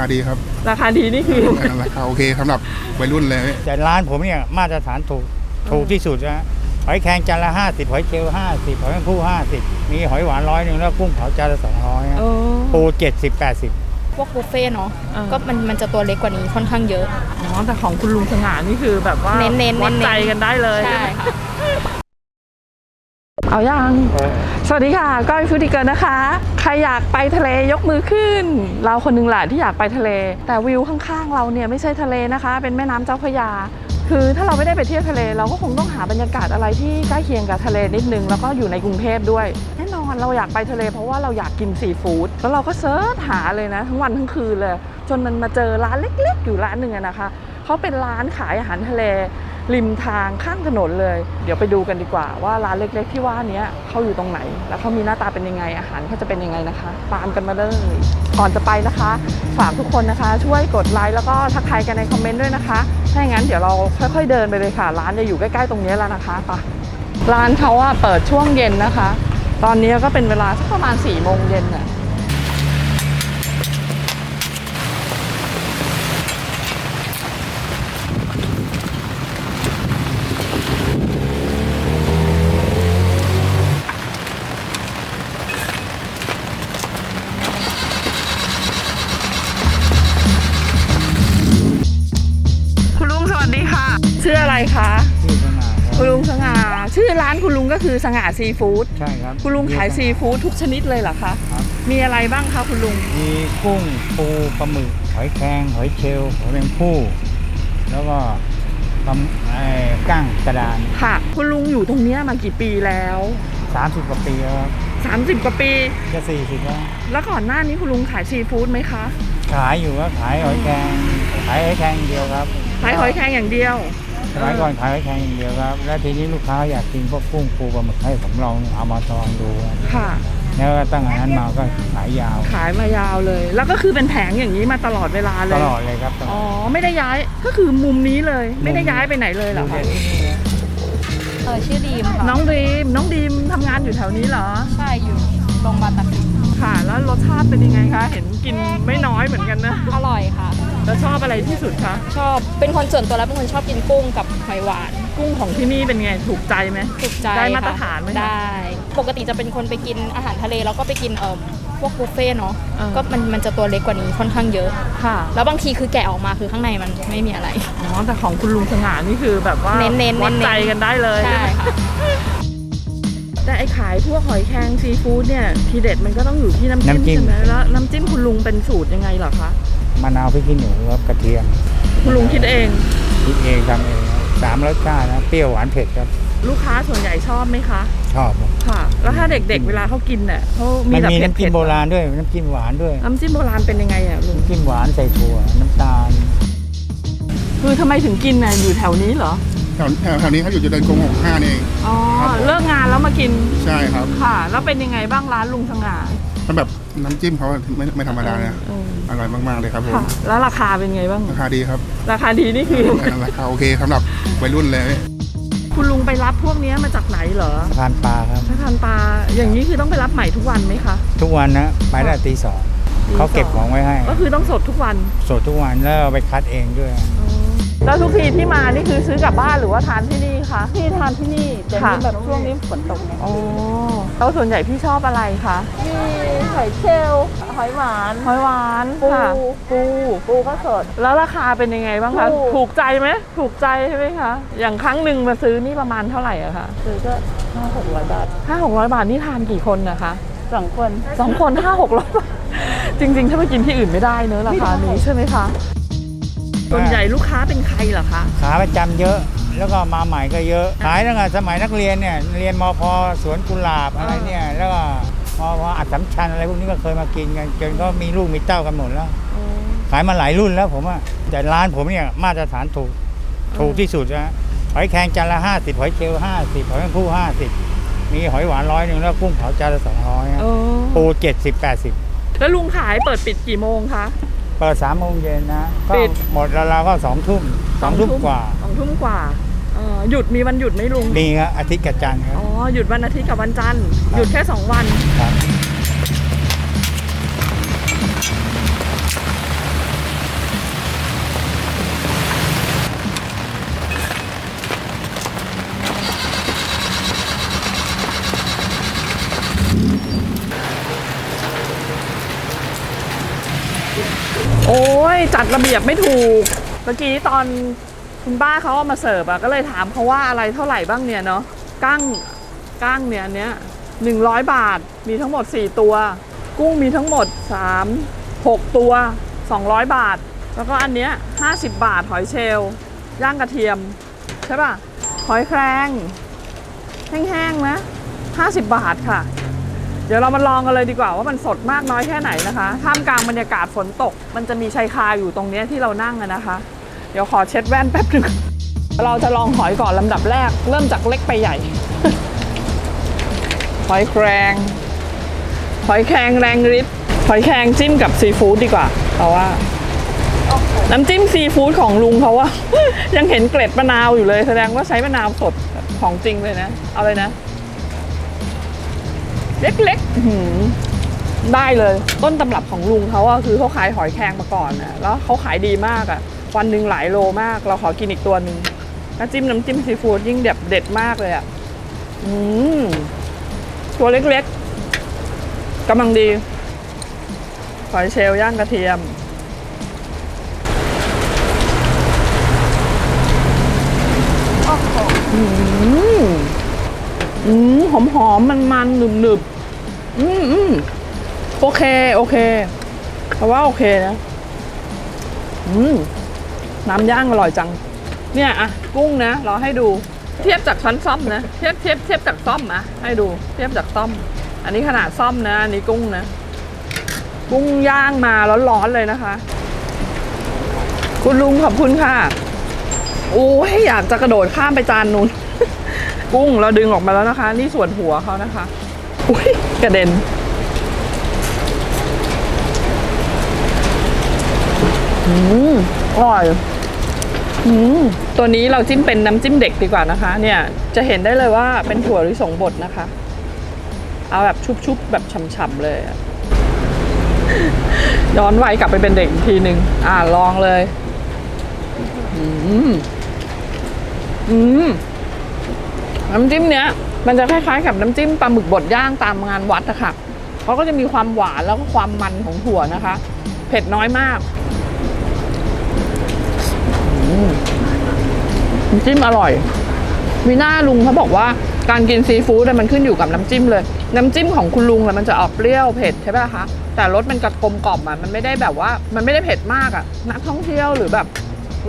าดีครับ ราคาดีนี่คือ ราคาโอเคสำหรับวัยรุ่นเลยแต่ร้านผมเนี่ยมาตรฐานถูกถูกที่สุดนะหอยแครงจานละห้าสิบหอยเชลล์ห้าสิบหอยแมงผู้ห้าสิบมีหอยหวานร้อยหนึ่งแล้วกุ้งเผาจานละสองร้อยโอ้ ปูเจ็ดสิบแปดสิบพวกบุฟเฟ่ต์เนาะอ่า ก็มันมันจะตัวเล็กกว่านี้ค่อนข้างเยอะ อ๋อแต่ของคุณลุงสง่านี่คือแบบว่าเน้นๆเน้นๆวัดใจกันได้เลยใช่ค่ะ เอาอยังสวัสดีค่ะ ก้อยฟูดิเกินนะคะ ใครอยากไปทะเลยกมือขึ้น เราคนหนึงแหละที่อยากไปทะเล แต่วิวข้างๆ เราเนี่ยไม่ใช่ทะเลนะคะ เป็นแม่น้ำเจ้าพระยา คือถ้าเราไม่ได้ไปเที่ยวทะเล เราก็คงต้องหาบรรยากาศอะไรที่ใกล้เคียงกับทะเลนิดนึง แล้วก็อยู่ในกรุงเทพด้วย แน่นอนเราอยากไปทะเลเพราะว่าเราอยากกินซีฟู้ด แล้วเราก็เซิร์ชหาเลยนะ ทั้งวันทั้งคืนเลย จนมันมาเจอร้านเล็ก ๆ อยู่ร้านหนึ่งนะคะ เขาเป็นร้านขายอาหารทะเล ริมทางข้างถนนเลย เดี๋ยวไปดูกันดีกว่าว่าร้านเล็ก ๆ ที่ว่านี้เขาอยู่ตรงไหน แล้วเขามีหน้าตาเป็นยังไงอาหารเขาจะเป็นยังไงนะคะตามกันมาเลยก่อนจะไปนะคะ ฝากทุกคนนะคะ ช่วยกดไลค์แล้วก็ทักทายกันในคอมเมนต์ด้วยนะคะถ้าอย่างนั้นเดี๋ยวเราค่อย ๆ เดินไปเลยค่ะ ร้านจะอยู่ใกล้ๆตรงนี้แล้วนะคะไปร้านเขาอะเปิดช่วงเย็นนะคะ ตอนนี้ก็เป็นเวลาสักประมาณ4ี่โมงเย็นน่ะ ชื่ออะไรคะที่สง่าคคุณรับลุงสง่าชื่อร้านคุณลุงก็คือสง่าซีฟู้ดใช่ครับคุณลุงขายซีฟู้ดทุกชนิดเลยเหรอคะครับมีอะไรบ้างคะคุณลุงมีกุ้งปูปลาหมึกหอยแครงหอยเชลล์หอยแมงผู้แล้วก็ปลาไอ้กั้งกระดาน ค่ะ คุณลุงอยู่ตรงเนี้ยมากี่ปีแล้วสามสิบกว่าปีแล้วครับ30กว่าปี จะสี่สิบแล้วแล้วก่อนหน้านี้คุณลุงขายซีฟู้ดไหมคะ ขายอยู่ก็ขายหอยแครงขายหอยแครงอย่างเดียวครับ ขายหอยแครงอย่างเดียวสมัยก่อนขายหอยแครงอย่างเดียวครับ แล้วทีนี้ลูกค้าอยากกินพวกกุ้งปูปลาหมึกให้ผมลองเอามาลองดูครับค่ะ แล้วก็ตั้งแต่นั้นมาก็ขายยาว ขายมายาวเลย แล้วก็คือเป็นแผงอย่างนี้มาตลอดเวลาเลตยลอดเลยครับตลอ๋ออดไม่ได้ย้ายก็คือมุมนี้เลย ไม่ได้ย้ายไปไหนเลยเหรดูอเด่คะนที่นี่นะเออชื่อดีมค่ะน้องดีมน้องดีมทำงานอยู่แถวนี้เหรอใช่อยู่โรงพยาบาลตัดสินค่ะ แล้วรสชาติเป็นยังไงคะเห็นกินไม่น้อยเหมือนกันนะ อร่อยค่ะ แล้วชอบอะไรที่สุดคะ ชอบเป็นคนส่วนตัวแล้วเป็นคนชอบกินกุ้งกับหอยหวาน กุ้งของที่นี่เป็นไง ถูกใจไหม ถูกใจได้มาตรค่ะฐานไหมคะ ได้ ปกติจะเป็นคนไปกินอาหารทะเลแล้วก็ไปกินเอ่อพวกบุฟเฟ่ต์เนาะอ่า ก็มันมันจะตัวเล็กกว่านี้ค่อนข้างเยอะ ค่ะ แล้วบางทีคือแกะออกมาคือข้างในมันไม่มีอะไร อ๋อ แต่ของคุณลุงสง่านี่คือแบบว่าเน้นๆเน้นๆ วัดใจกันได้เลยใช่ค่ะแต่ไอ้ขายพวกหอยแครงซีฟู้ดเนี่ยทีเด็ดมันก็ต้องอยู่ที่น้ำจิ้มน้ำจิ้ม ใช่ไหมแล้วน้ำจิ้มคุณลุงเป็นสูตรยังไงเหรอคะ มะนาวพริกขี้หนูครับกระเทียมคุณลุงคิดเองคิดเองทำเองครับสามรสชาตินะเปรี้ยวหวานเผ็ดครับ ลูกค้าส่วนใหญ่ชอบไหมคะ ชอบครับค่ะ แล้วถ้าเด็กๆ เวลาเขากินเนี่ยเขามีมันแบบมีเผ็ดน้ำจิ้มๆโบราณด้วยน้ำจิ้มหวานด้วยน้ำจิ้มโบราณเป็นยังไงอะลุงน้ำจิ้มหวานใส่ถั่วน้ำตาล คือทำไมถึงกินน่ะอยู่แถวนี้เหรอแถวแถวนี้เขาอยู่จะเดินกรมหกห้านี่เอง อ๋อครับผม เลิกงานแล้วมากินใช่ครับ ค่ะ แล้วเป็นยังไงบ้างร้านลุงสง่ามันแบบ น้ำจิ้มเขาไม่ไม่ธรรมดานะเอออร่อยมากๆเลยครับผมค่ะ แล้วราคาเป็นไงบ้าง ราคาดีครับราคาดีนี่คือ ราคาโอเคสำหรับวัยรุ่นเลย คุณลุงไปรับพวกเนี้ยมาจากไหนเหรอทานปลาครับ สะพานปลาอย่างนี้คือต้องไปรับใหม่ทุกวันไหมคะ ทุกวันนะไปได้ตีสองตีเขาเก็บสของไว้ให้ก็คือต้องสดทุกวัน สดทุกวันแล้วเอาไปคัดเองด้วย แล้วทุกทีที่มานี่คือซื้อกลับบ้านหรือว่าทานที่นี่คะพี่ทานที่นี่แต่ค่ะ นี่แบบช่วงนี้ฝนตกไงอ๋อ แล้วส่วนใหญ่พี่ชอบอะไรคะมีหอยเชลล์หอยหวาน หอยหวานปู ค่ะปูปูก็สด แล้วราคาเป็นยังไงบ้างคะถูก ถูกใจไหมถูกใจใช่ไหมคะอย่างครั้งหนึ่งมาซื้อนี่ประมาณเท่าไหร่อะคะซื้อก็ห้าหกร้อยบาทห้าหกร้อยบาทนี่ทานกี่คนนะคะสองคนสองคนห้าหกร้อยบาทจริง ๆ ถ้าไปกินที่อื่นไม่ได้เนอะราคานี้ใช่ไหมคะส่วนใหญ่ลูกค้าเป็นใครเหรอคะ ขาประจำเยอะ แล้วก็มาใหม่ก็เยอะ ขายตั้งแต่สมัยนักเรียนเนี่ยเรียนมพสวนกุหลาบอะไรเนี่ยแล้วก็มพอัดสำชันอะไรพวกนี้ก็เคยมากินกันจนก็มีลูกมีเต้ากันหมดแล้วขายมาหลายรุ่นแล้วผมอะแต่ร้านผมเนี่ยมาตรฐานถูกถูกที่สุดนะหอยแครงจานละห้าสิบหอยเชลล์ห้าสิบหอยแมงผู้ห้าสิบมีหอยหวานร้อยหนึ่งแล้วกุ้งเผาจานละสองร้อยโอ้ปูเจ็ดสิบแปดสิบแล้วลุงขายเปิดปิดกี่โมงคะ เปิดสามโมงเย็นนะก็ปิด หมดแล้วเราก็สองทุ่มสองทุ่มกว่าสองทุ่มกว่าเอ่อหยุดมีวันหยุดไหมลุง มีครับอาทิตย์กับจันทร์ครับ อ๋อ หยุดวันอาทิตย์กับวันจันทร์ครับหยุดแค่2วัน ครับ ระเบียบไม่ถูก เมื่อกี้ตอนคุณป้าเขาเอามาเสิร์ฟอะก็เลยถามเขาว่าอะไรเท่าไหร่บ้างเนี่ยเนาะกั้งกั้งเนี่ยอันเนี้ยหนึ่งร้อยบาทมีทั้งหมด 4 ตัว กุ้งมีทั้งหมด 3 6 ตัว 200 บาท แล้วก็อันเนี้ย50 บาทหอยเชลล์ย่างกระเทียม ใช่ป่ะ หอยแครง แห้งๆนะ50 บาทค่ะ เดี๋ยวเรามาลองกันเลยดีกว่าว่ามันสดมากน้อยแค่ไหนนะคะ ท่ามกลางบรรยากาศฝนตก มันจะมีชายคาอยู่ตรงนี้ที่เรานั่งนะคะ เดี๋ยวขอเช็ดแว่นแป๊บหนึ่งเราจะลองหอยก่อนลำดับแรก เริ่มจากเล็กไปใหญ่ หอยแครงหอยแครงแรงฤทธิ์หอยแครงจิ้มกับซีฟู้ดดีกว่าเพราะว่า น้ำจิ้มซีฟู้ดของลุงเขาว่า ยังเห็นเกล็ดมะนาวอยู่เลยแสดงว่าใช้มะนาวสดของจริงเลยนะ เอาเลยนะ เล็กๆอื้อหือได้เลย ต้นตำรับของลุงเขาอะคือเขาขายหอยแครงมาก่อนนะแล้วเขาขายดีมากอะวันหนึ่งหลายโลมาก เราขอกินอีกตัวหนึ่งน้ำจิ้มน้ำจิ้มซีฟู้ดยิ่งเด็ดเด็ดมากเลยอะอืมตัวเล็กๆกำลังดี หอยเชลล์ย่างกระเทียมอืม อืมหอมหอมมันมันหนึบหนึบอืมอืมโอเค โอเคแต่ว่าโอเคนะอืมน้ำย่างอร่อยจัง เนี่ยอะกุ้งนะเราให้ดู เทียบจากชั้นซ่อมนะเทียบเทียบเทียบจากซ่อมนะให้ดู เทียบจากซ่อม อันนี้ขนาดซ่อมนะ อันนี้กุ้งนะ กุ้งย่างมาร้อนๆเลยนะคะ คุณลุงขอบคุณค่ะโอ้ยอยากจะกระโดดข้ามไปจานนู้น กุ้งเราดึงออกมาแล้วนะคะ นี่ส่วนหัวเขานะคะ อุ้ยกระเด็น อืมอร่อยอืมตัวนี้เราจิ้มเป็นน้ำจิ้มเด็กดีกว่านะคะ เนี่ย จะเห็นได้เลยว่าเป็นถั่วลิสงบดนะคะ เอาแบบชุบๆ แบบฉ่ำๆเลยย้อนวัยกลับไปเป็นเด็กอีกทีหนึ่งอ่าลองเลย อืม อืม น้ำจิ้มเนี้ยมันจะคล้ายๆกับน้ำจิ้มปลาหมึกบดย่างตามงานวัดอะค่ะเขาก็จะมีความหวานแล้วก็ความมันของถั่วนะคะ เผ็ดน้อยมากน้ำจิ้มอร่อยมีหน้าลุงเขาบอกว่าการกินซีฟู้ดมันขึ้นอยู่กับน้ำจิ้มเลย น้ำจิ้มของคุณลุงมันจะออกเปรี้ยวเผ็ดใช่ป่ะคะแต่รสมันกระกลมกล่อมอะมันไม่ได้แบบว่ามันไม่ได้เผ็ดมากอะนักท่องเที่ยวหรือแบบ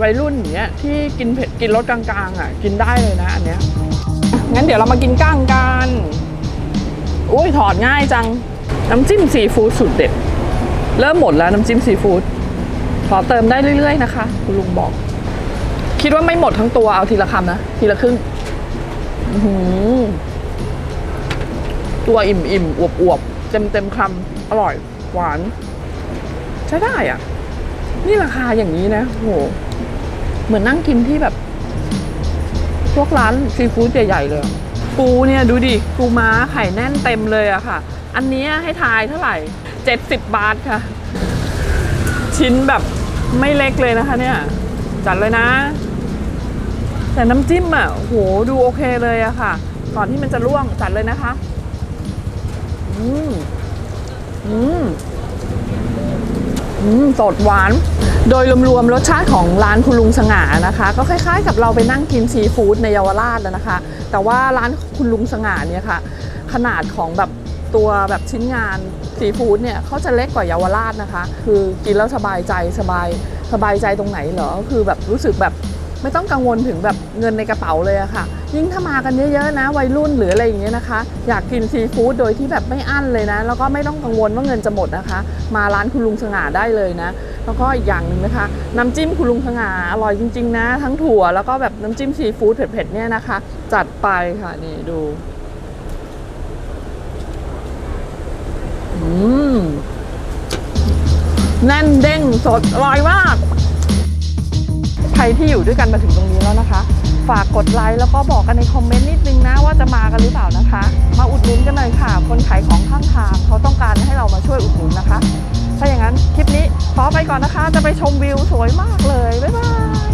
วัยรุ่นอย่างเงี้ยที่กินเผ็ดกินรสกลางๆอะกินได้เลยนะอันเนี้ย งั้นเดี๋ยวเรามากินก้างกันอุ้ยถอดง่ายจัง น้ำจิ้มซีฟู้ดสุดเด็ด เริ่มหมดแล้วน้ำจิ้มซีฟู้ดขอเติมได้เรื่อยๆนะคะคุณลุงบอก คิดว่าไม่หมดทั้งตัวเอาทีละคำนะ ทีละครึ่งหือตัวอิ่มอิ่มๆอวบอวบเต็มเต็มๆคำอร่อย หวาน ใช้ได้อะ นี่ราคาอย่างนี้นะโหเหมือนนั่งกินที่แบบ พวกร้านซีฟู้ดใหญ่ๆเลยปูเนี่ยดูดิปูม้าไข่แน่นเต็มเลยอะค่ะ อันนี้ให้ทายเท่าไหร่ 70 บาทค่ะ ชิ้นแบบไม่เล็กเลยนะคะเนี่ยจัดเลยนะ แต่น้ำจิ้มอะโหดูโอเคเลยอะค่ะ ก่อนที่มันจะล่วงจัดเลยนะคะ อืมอืม สดหวาน โดยรวมๆรสชาติของร้านคุณลุงสง่านะคะ ก็คล้ายๆ กับเราไปนั่งกินซีฟู้ดในเยาวราชแล้วนะคะ แต่ว่าร้านคุณลุงสง่าเนี่ยค่ะ ขนาดของแบบตัวแบบชิ้นงานซีฟู้ดเนี่ยเขาจะเล็กกว่าเยาวราชนะคะ คือกินแล้วสบายใจสบายสบายใจตรงไหนเหรอคือแบบรู้สึกแบบ ไม่ต้องกังวลถึงแบบเงินในกระเป๋าเลยอะค่ะ ยิ่งถ้ามากันเยอะๆนะ วัยรุ่นหรืออะไรอย่างเงี้ยนะคะ อยากกินซีฟู้ดโดยที่แบบไม่อั้นเลยนะ แล้วก็ไม่ต้องกังวลว่าเงินจะหมดนะคะ มาร้านคุณลุงสง่าได้เลยนะ แล้วก็อีกอย่างหนึ่งนะคะ น้ำจิ้มคุณลุงสง่าอร่อยจริง ๆ นะ ทั้งถั่วแล้วก็แบบน้ำจิ้มซีฟู้ดเผ็ดๆเนี่ยนะคะ จัดไปค่ะนี่ดูอืมแน่นเด้งสดอร่อยมาก ใครที่อยู่ด้วยกันมาถึงตรงนี้แล้วนะคะ ฝากกดไลค์แล้วก็บอกกันในคอมเมนต์นิดนึงนะว่าจะมากันหรือเปล่านะคะ มาอุดหนุนกันหน่อยค่ะ คนขายของข้างทางเขาต้องการให้เรามาช่วยอุดหนุนนะคะ ถ้าอย่างนั้นคลิปนี้ขอไปก่อนนะคะ จะไปชมวิวสวยมากเลย บ๊ายบาย